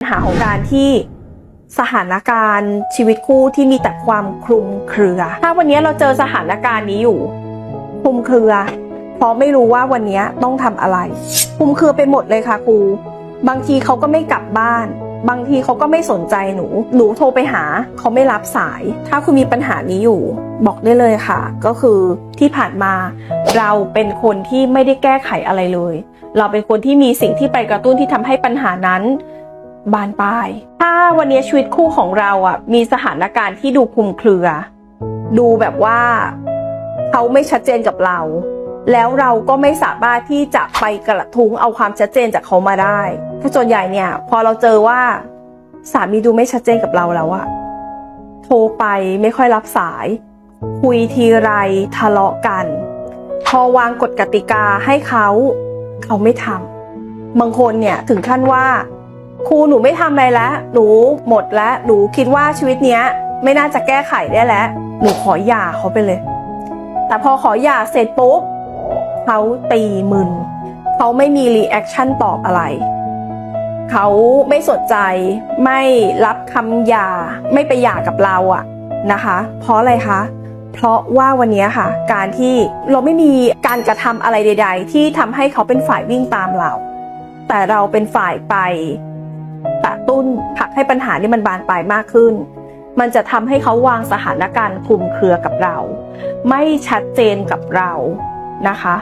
ปัญหาของการที่สถานการณ์ชีวิตคู่ที่มีแต่ความคลุมเครือ ถ้าวันนี้เราเจอสถานการณ์นี้อยู่คลุมเครือ เพราะไม่รู้ว่าวันนี้ต้องทำอะไรคลุมเครือไปหมดเลยค่ะครู บางทีเขาก็ไม่กลับบ้าน บางทีเขาก็ไม่สนใจหนู หนูโทรไปหาเขาไม่รับสาย ถ้าคุณมีปัญหานี้อยู่ บอกได้เลยค่ะ ก็คือที่ผ่านมาเราเป็นคนที่ไม่ได้แก้ไขอะไรเลย เราเป็นคนที่มีสิ่งที่ไปกระตุ้นที่ทำให้ปัญหานั้น บานปลาย ถ้าวันนี้ชีวิตคู่ของเราอะ มีสถานการณ์ที่ดูคลุมเครือ ดูแบบว่าเขาไม่ชัดเจนกับเรา แล้วเราก็ไม่สามารถที่จะไปกระทุ้งเอาความชัดเจนจากเขามาได้ถ้าส่วนใหญ่เนี่ย พอเราเจอว่าสามีดูไม่ชัดเจนกับเราแล้วอะโทรไปไม่ค่อยรับสาย คุยทีไรทะเลาะกัน พอวางกฎกติกาให้เขา เขาไม่ทำบางคนเนี่ยถึงขั้นว่า ครูหนูไม่ทำอะไรแล้ว หนูหมดแล้ว หนูคิดว่าชีวิตเนี้ย ไม่น่าจะแก้ไขได้แล้ว หนูขอหย่าเขาไปเลย แต่พอขอหย่าเสร็จปุ๊บเขาตีมึนเขาไม่มีรีแอคชั่นตอบอะไร เขาไม่สนใจ ไม่รับคำหย่า ไม่ไปหย่ากับเราอะนะคะ เพราะอะไรคะ เพราะว่าวันนี้ค่ะ การที่เราไม่มีการกระทำอะไรใด ๆ ที่ทำให้เขาเป็นฝ่ายวิ่งตามเรา แต่เราเป็นฝ่ายไป กระตุ้นผลักให้ปัญหานี่มันบานปลายมากขึ้น มันจะทำให้เขาวางสถานการณ์คลุมเครือกับเรา ไม่ชัดเจนกับเรานะคะ